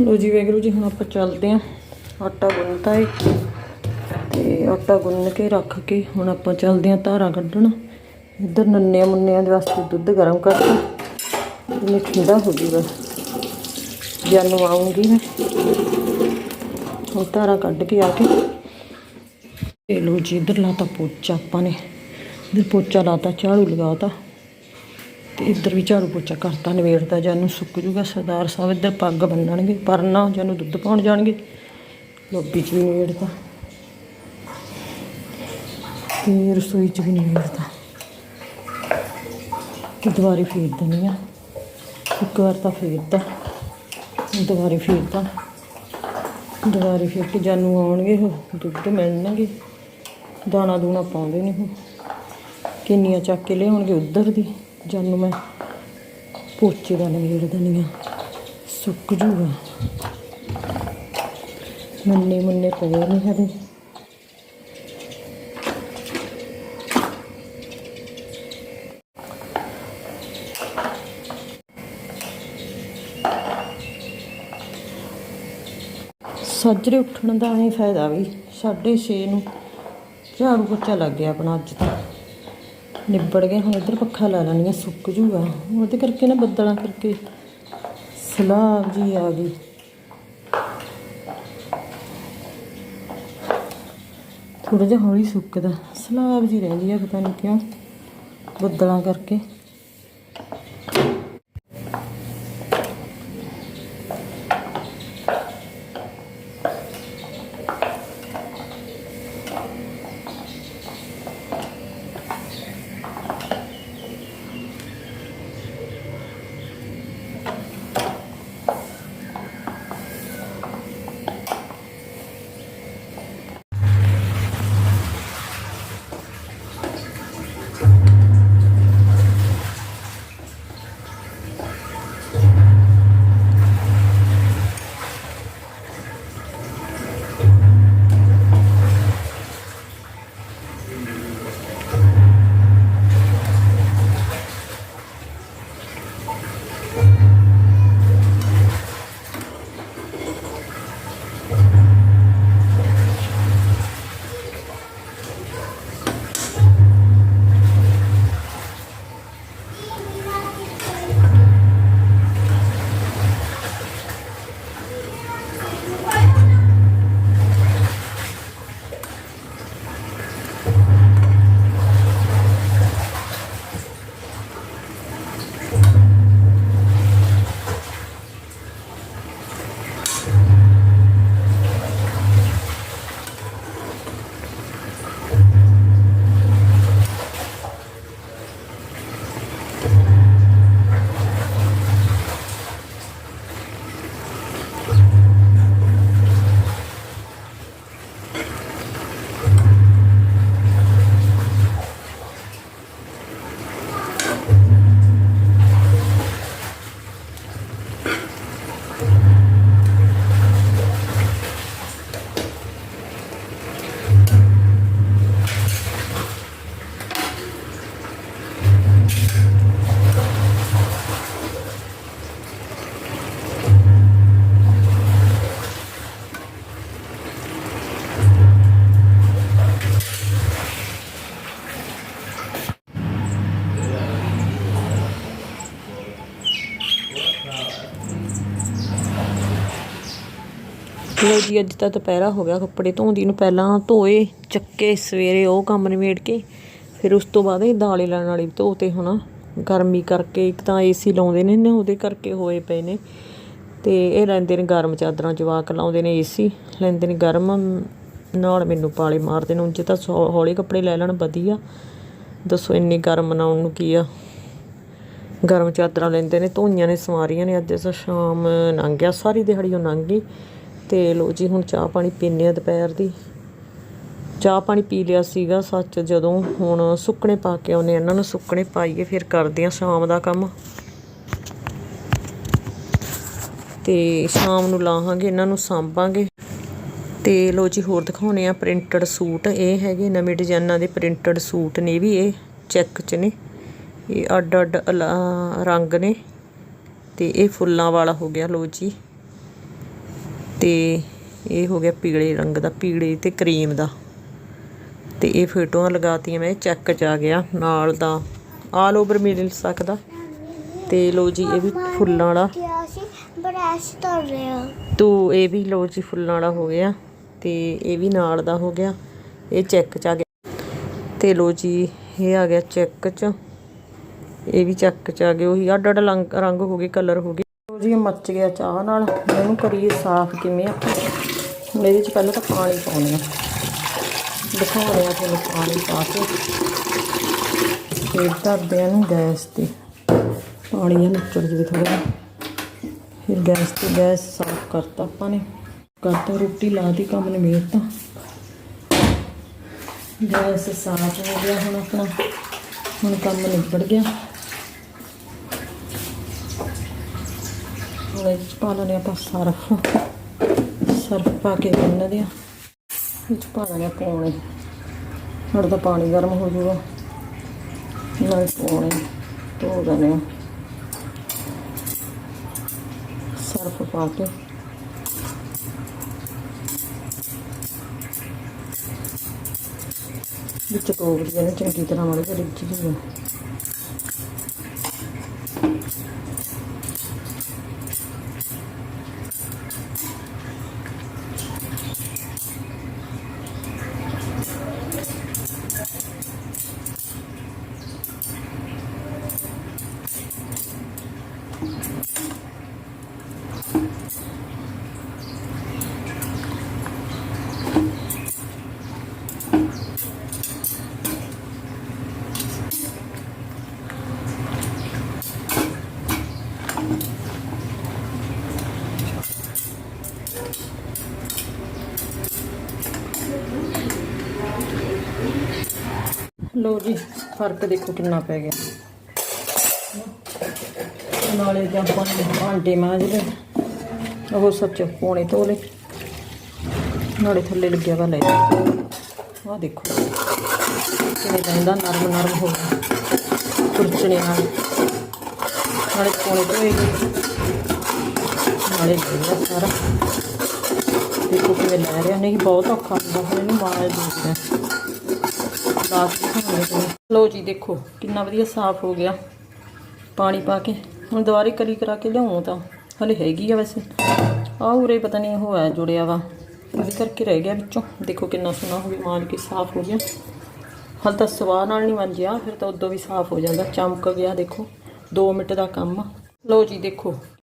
ਲੋ ਜੀ ਵੈਗਰੂ ਜੀ, ਹੁਣ ਆਪਾਂ ਚੱਲਦੇ ਆਂ ਆਟਾ ਗੁੰਨਤਾ ਏ। ਤੇ ਆਟਾ ਗੁੰਨ ਕੇ ਰੱਖ ਕੇ ਹੁਣ ਆਪਾਂ ਚੱਲਦੇ ਆਂ ਧਾਰਾਂ ਕੱਢਣ। ਇੱਧਰ ਨੰਨਿਆਂ ਮੁੰਨਿਆਂ ਦੇ ਵਾਸਤੇ ਦੁੱਧ ਗਰਮ ਕਰਤਾ ਇਹਨੇ ਠੰਡਾ ਹੋ ਜੂਗਾ। ਜਾਨੂੰ ਆਉਂਗੀ ਮੈਂ। ਹੁਣ ਧਾਰਾਂ ਕੱਢ ਕੇ ਆ ਕੇ। ਤੇ ਲੋ ਜੀ, ਇੱਧਰ ਲਾਤਾ ਪੋਚਾ ਆਪਾਂ ਨੇ। ਇੱਧਰ ਪੋਚਾ ਲਾਤਾ, ਝਾੜੂ ਲਗਾਤਾ। ਤੇ ਇੱਧਰ ਵੀ ਝਾੜੂ ਪੋਚਾ ਕਰਤਾ ਨਵੇੜਦਾ ਜਾਨੂੰ ਸੁੱਕ ਜੂਗਾ, ਸਰਦਾਰ ਸਾਹਿਬ ਇੱਧਰ ਪੱਗ ਬੰਨਣਗੇ ਪਰਨਾ ਜਾਨੂੰ ਦੁੱਧ ਪਾਉਣ ਜਾਣਗੇ। ਲੋਬੀ ਚ ਵੀ ਨਵੇੜਦਾ ਤੇ ਰਸੋਈ ਚ ਵੀ ਨਵੇੜਦਾ ਤੇ ਦੁਬਾਰੇ ਫੇਰ ਦਿੰਦੀ ਆ। ਇੱਕ ਵਾਰ ਤਾਂ ਫੇਰਤਾ ਦੁਬਾਰੇ ਫੇਰਤਾ ਦੁਬਾਰੇ ਫੇਰ ਕੇ ਜਾਨੂੰ ਆਉਣਗੇ ਉਹ, ਦੁੱਧ ਮਿਲਣਗੇ। ਦਾਣਾ ਦੂਣਾ ਪਾਉਂਦੇ ਨੇ ਉਹ। ਕਿੰਨੀਆਂ ਚੱਕ ਕੇ ਲਿਆਉਣਗੇ ਉਧਰ ਦੀ। ਜਾਨੂੰ ਮੈਂ ਪੋਚੇ ਦਾ ਨਵੇੜ ਦਨੀ ਆ ਸੁੱਕ ਜੂਗਾ। ਮੰਨੇ ਮੁੰਨੇ ਪਏ ਨਹੀਂ ਹਰੇ ਸੱਜਰੇ ਉੱਠਣ ਦਾ ਐ ਫਾਇਦਾ ਵੀ 6:30 ਨੂੰ ਝਾੜੂ ਪੋਚਾ ਲੱਗ ਗਿਆ ਆਪਣਾ ਅੱਜ ਤਾਂ। ਨਿਬੜ ਗਿਆ ਹੁਣ ਇੱਧਰ ਪੱਖਾ ਲਾ ਲੈਣੀ ਆ ਸੁੱਕ ਜੂਗਾ। ਉਹਦੇ ਕਰਕੇ ਨਾ ਬੱਦਲਾਂ ਕਰਕੇ। ਸਲਾਬ ਜੀ ਆ ਗਈ। ਥੋੜਾ ਜਿਹਾ ਹੌਲੀ ਸੁੱਕਦਾ। ਸਲਾਬ ਜੀ ਰਹਿੰਦੀ ਆ, ਪਤਾ ਨਹੀਂ ਕਿਉਂ। ਬੱਦਲਾਂ ਕਰਕੇ। ਲੋ ਜੀ ਅੱਜ ਤਾਂ ਦੁਪਹਿਰਾ ਹੋ ਗਿਆ ਕੱਪੜੇ ਧੋਂਦੀ ਨੂੰ ਪਹਿਲਾਂ ਧੋਏ, ਚੱਕੇ ਸਵੇਰੇ ਉਹ ਕੰਮ ਨਿਬੇੜ ਕੇ, ਫਿਰ ਉਸ ਤੋਂ ਬਾਅਦ ਇਹ ਦਾਲੇ ਲੈਣ ਵਾਲੀ ਵੀ ਧੋਤੇ ਹੁਣ। ਗਰਮੀ ਕਰਕੇ ਇੱਕ ਤਾਂ ਏਸੀ ਲਾਉਂਦੇ ਨੇ ਨੇ ਉਹਦੇ ਕਰਕੇ ਹੋਏ ਪਏ ਨੇ। ਤੇ ਇਹ ਲੈਂਦੇ ਨੇ ਗਰਮ ਚਾਦਰਾਂ, ਜਵਾਕ ਲਾਉਂਦੇ ਨੇ ਏਸੀ ਲੈਂਦੇ ਨੇ ਗਰਮ। ਨਾਲ ਮੈਨੂੰ ਪਾਲੇ ਮਾਰਦੇ ਨੇ ਉਂਝ ਤਾਂ ਸੌ- ਹੌਲੀ ਕੱਪੜੇ ਲੈ ਲੈਣ, ਵਧੀਆ। ਦੱਸੋ ਇੰਨੀ ਗਰਮ ਬਣਾਉਣ ਨੂੰ ਕੀ ਆ? ਗਰਮ ਚਾਦਰਾਂ ਲੈਂਦੇ ਨੇ, ਧੋਈਆਂ ਨੇ, ਸਵਾਰੀਆਂ ਨੇ, ਅੱਜ ਤਾਂ ਸ਼ਾਮ ਲੰਘ ਗਿਆ, ਸਾਰੀ ਦਿਹਾੜੀ ਉਹ ਲੰਘ ਗਈ। ਤੇ ਲੋ ਜੀ, ਹੁਣ ਚਾਹ ਪਾਣੀ ਪੀਨੇ ਆ ਦੁਪਹਿਰ ਦੀ। ਚਾਹ ਪਾਣੀ ਪੀ ਲਿਆ ਸੀਗਾ ਸੱਚ ਜਦੋਂ, ਹੁਣ ਸੁੱਕਣੇ ਪਾ ਕੇ ਆਉਨੇ ਇਹਨਾਂ ਨੂੰ ਸੁੱਕਣੇ ਪਾਈਏ, ਫਿਰ ਕਰਦੇ ਆ ਸ਼ਾਮ ਦਾ ਕੰਮ। ਤੇ ਸ਼ਾਮ ਨੂੰ ਲਾਹਾਂਗੇ, ਇਹਨਾਂ ਨੂੰ ਸਾਂਭਾਂਗੇ। ਤੇ ਲੋ ਜੀ, ਹੋਰ ਦਿਖਾਉਣੇ ਆ ਪ੍ਰਿੰਟਡ ਸੂਟ। ਇਹ ਹੈਗੇ ਨਵੇਂ ਡਿਜ਼ਾਈਨਾਂ ਦੇ ਪ੍ਰਿੰਟਡ ਸੂਟ ਨੇ ਵੀ, ਇਹ ਚੈੱਕ ਚ ਨੇ। ਇਹ ਅੱਡ ਅੱਡ ਅਲਾ- ਰੰਗ ਨੇ। ਤੇ ਇਹ ਫੁੱਲਾਂ ਵਾਲਾ ਹੋ ਗਿਆ ਲੋ ਜੀ। ਤੇ ਇਹ ਹੋ ਗਿਆ ਪੀਲੇ ਰੰਗ ਦਾ ਪੀਲੇ ਤੇ ਕਰੀਮ ਦਾ। ਤੇ ਇਹ ਫੋਟੋਆਂ ਲਗਾਤੀਆਂ ਮੈਂ ਚੈੱਕ ਚ ਆ ਗਿਆ ਨਾਲ ਦਾ। ਆਲ ਓਵਰ ਮਿਲ ਸਕਦਾ। ਤੇ ਲੋ ਜੀ ਇਹ ਵੀ ਫੁੱਲਾਂ ਵਾਲਾ। ਬਰੈਸ਼ ਕਰ ਰਿਹਾ ਤੂੰ ਇਹ ਵੀ ਲੋ ਜੀ ਫੁੱਲਾਂ ਵਾਲਾ ਹੋ ਗਿਆ। ਤੇ ਇਹ ਵੀ ਨਾਲ ਦਾ ਹੋ ਗਿਆ। ਇਹ ਚੈੱਕ ਚ ਆ ਗਿਆ। ਤੇ ਲੋ ਜੀ ਇਹ ਆ ਗਿਆ ਚੈੱਕ ਚ। ਇਹ ਵੀ ਚੈੱਕ ਚ ਆ ਗਿਆ। ਉਹੀ ਅੱਡ ਅੱਡ ਰੰਗ ਹੋ ਗਏ ਕਲਰ ਹੋ ਗਏ। ਲੋ ਜੀ ਮੱਚ ਗਿਆ ਚਾਹ ਨਾਲ। ਇਹਨੂੰ ਕਰੀਏ ਸਾਫ਼ ਕਿਵੇਂ ਆ? ਹੁਣ ਇਹਦੇ ਚ ਪਹਿਲਾਂ ਤਾਂ ਪਾਣੀ ਪਾਉਣੇ ਆ। ਦਿਖਾਉਣੇ ਆ ਤੁਹਾਨੂੰ ਪਾਣੀ ਪਾ ਕੇ। ਫਿਰ ਧਰਦੇ ਆ ਇਹਨੂੰ ਗੈਸ ਤੇ। ਪਾਣੀ ਇਹ ਨੱਚੜ ਜਵੇ ਥੋੜਾ ਫਿਰ ਗੈਸ ਤੇ ਗੈਸ ਸਾਫ਼ ਕਰਤਾ ਆਪਾਂ ਨੇ। ਕਰਤਾ ਰੋਟੀ ਲਾਤੀ ਕੰਮ ਨੇ ਮੇੜਤਾ ਗੈਸ ਸਾਫ਼ ਹੋ ਗਿਆ ਹੁਣ ਆਪਣਾ। ਹੁਣ ਕੰਮ ਨਿਬੜ ਗਿਆ। ਹੁਣ ਇਹ 'ਚ ਪਾ ਲੈਣੇ ਆਪਾਂ ਸਰਫ। ਸਰਫ ਪਾ ਕੇ ਗੁੰਨਦੇ ਆ ਵਿੱਚ ਪਾ ਲੈਣੇ ਪੌਣੇ। ਹੁਣ ਤਾਂ ਪਾਣੀ ਗਰਮ ਹੋ ਜੂਗਾ। ਨਾਲ ਪੌਣੇ ਧੋ ਦੇਣੇ ਆ ਸਰਫ ਪਾ ਕੇ। ਵਿੱਚ ਤੋੜ ਕੇ ਚੰਗੀ ਤਰ੍ਹਾਂ ਮਾੜੇ ਜਿਹੇ ਰਿੱਝ ਜੂਗਾ ਲੋ ਜੀ, ਫ਼ਰਕ ਦੇਖੋ ਕਿੰਨਾ ਪੈ ਗਿਆ। ਨਾਲੇ ਜਾਂ ਆਪਾਂ ਭਾਂਡੇ ਮਾਂਜ ਲਏ। ਉਹ ਸੱਚ ਪੋਣੇ ਧੋ ਲਏ ਨਾਲੇ ਥੱਲੇ ਲੱਗਿਆ ਵਾ ਲੈ। ਆਹ ਦੇਖੋ। ਕਿਵੇਂ ਜਾਂਦਾ ਨਰਮ ਨਰਮ ਹੋ ਗਿਆ। ਕੁਰਚਣੇ ਨਾਲ। ਨਾਲੇ ਪੋਣੇ ਧੋਏ ਨਾਲੇ ਲੱਗਿਆ ਸਾਰਾ। ਦੇਖੋ ਕਿਵੇਂ ਲੈ ਰਿਹਾ। ਨਹੀਂ, ਬਹੁਤ ਔਖਾ ਹੁੰਦਾ। ਹੁਣ ਇਹਨੂੰ ਮਾਰ ਦੂਸਰਾ ਲਾਸਟ ਦਿਖਾਉਂਦੇ ਤੁਹਾਨੂੰ ਲੋ ਜੀ ਦੇਖੋ, ਕਿੰਨਾ ਵਧੀਆ ਸਾਫ਼ ਹੋ ਗਿਆ। ਪਾਣੀ ਪਾ ਕੇ। ਹੁਣ ਦੁਬਾਰੇ ਕਲੀ ਕਰਾ ਕੇ ਲਿਆਉਂ ਤਾਂ। ਹਲੇ ਹੈਗੀ ਆ ਵੈਸੇ। ਆਹ ਉਰੇ ਪਤਾ ਨਹੀਂ ਉਹ ਹੈ ਜੁੜਿਆ ਵਾ। ਉਹਦੇ ਕਰਕੇ ਰਹਿ ਗਿਆ ਵਿੱਚੋਂ। ਦੇਖੋ ਕਿੰਨਾ ਸੋਹਣਾ ਹੋ ਗਿਆ, ਮਾਰ ਕੇ ਸਾਫ਼ ਹੋ ਗਿਆ। ਹਲ ਤਾਂ ਸਵਾਹ ਨਾਲ ਨਹੀਂ ਮੰਜਿਆ ਫਿਰ ਤਾਂ ਉਦੋਂ ਵੀ ਸਾਫ਼ ਹੋ ਜਾਂਦਾ। ਚਮਕ ਗਿਆ, ਦੇਖੋ। 2 ਮਿੰਟ ਦਾ ਕੰਮ ਆ। ਲੋ ਜੀ ਦੇਖੋ।